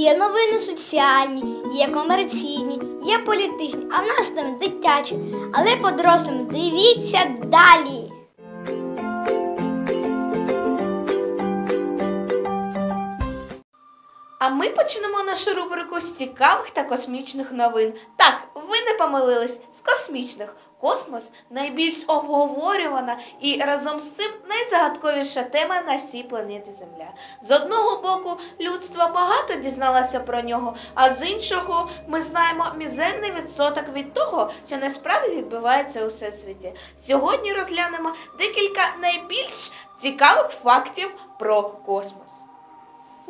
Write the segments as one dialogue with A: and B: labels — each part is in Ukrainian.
A: Є новини соціальні, є комерційні, є політичні, а в нас там дитячі. Але по-дорослим дивіться далі.
B: Ми почнемо нашу рубрику з цікавих та космічних новин. Так, ви не помилились з космічних. Космос найбільш обговорювана і разом з цим найзагадковіша тема на всій планеті Земля. З одного боку, людство багато дізналося про нього, а з іншого ми знаємо мізерний відсоток від того, що насправді відбувається у всесвіті. Сьогодні розглянемо декілька найбільш цікавих фактів про космос.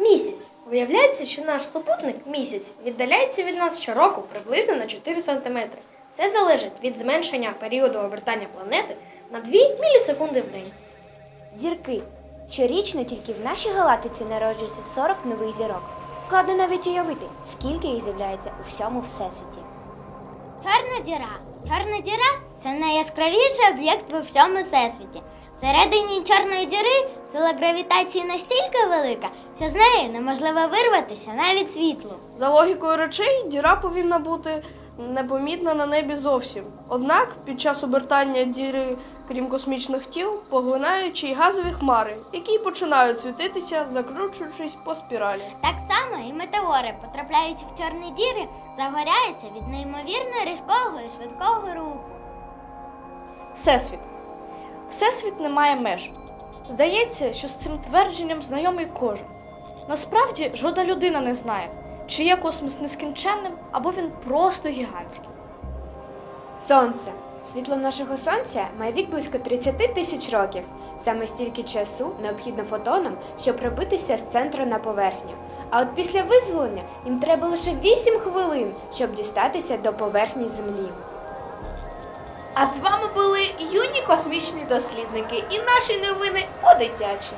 C: Місяць. Виявляється, що наш супутник місяць віддаляється від нас щороку приблизно на 4 см. Це залежить від зменшення періоду обертання планети на 2 мілісекунди в день.
D: Зірки. Щорічно тільки в нашій галактиці народжується 40 нових зірок. Складно навіть уявити, скільки їх з'являється у всьому всесвіті.
A: Чорна діра. Чорна діра це найяскравіший об'єкт у всьому всесвіті. Всередині чорної діри сила гравітації настільки велика, що з неї неможливо вирватися навіть світлу.
E: За логікою речей, діра повинна бути непомітна на небі зовсім. Однак під час обертання діри, крім космічних тіл, поглинаючи й газові хмари, які й починають світитися, закручуючись по спіралі.
A: Так само і метеори, потрапляючи в чорні діри, загоряються від неймовірно різкого і швидкого руху.
C: Всесвіт. Всесвіт не має меж. Здається, що з цим твердженням знайомий кожен. Насправді жодна людина не знає, чи є космос нескінченним, або він просто гігантський.
F: Сонце. Світло нашого сонця має вік близько 30 тисяч років. Саме стільки часу необхідно фотонам, щоб пробитися з центру на поверхню. А от після визволення їм треба лише 8 хвилин, щоб дістатися до поверхні Землі.
B: А з вами були юні космічні дослідники і наші новини по-дитячі.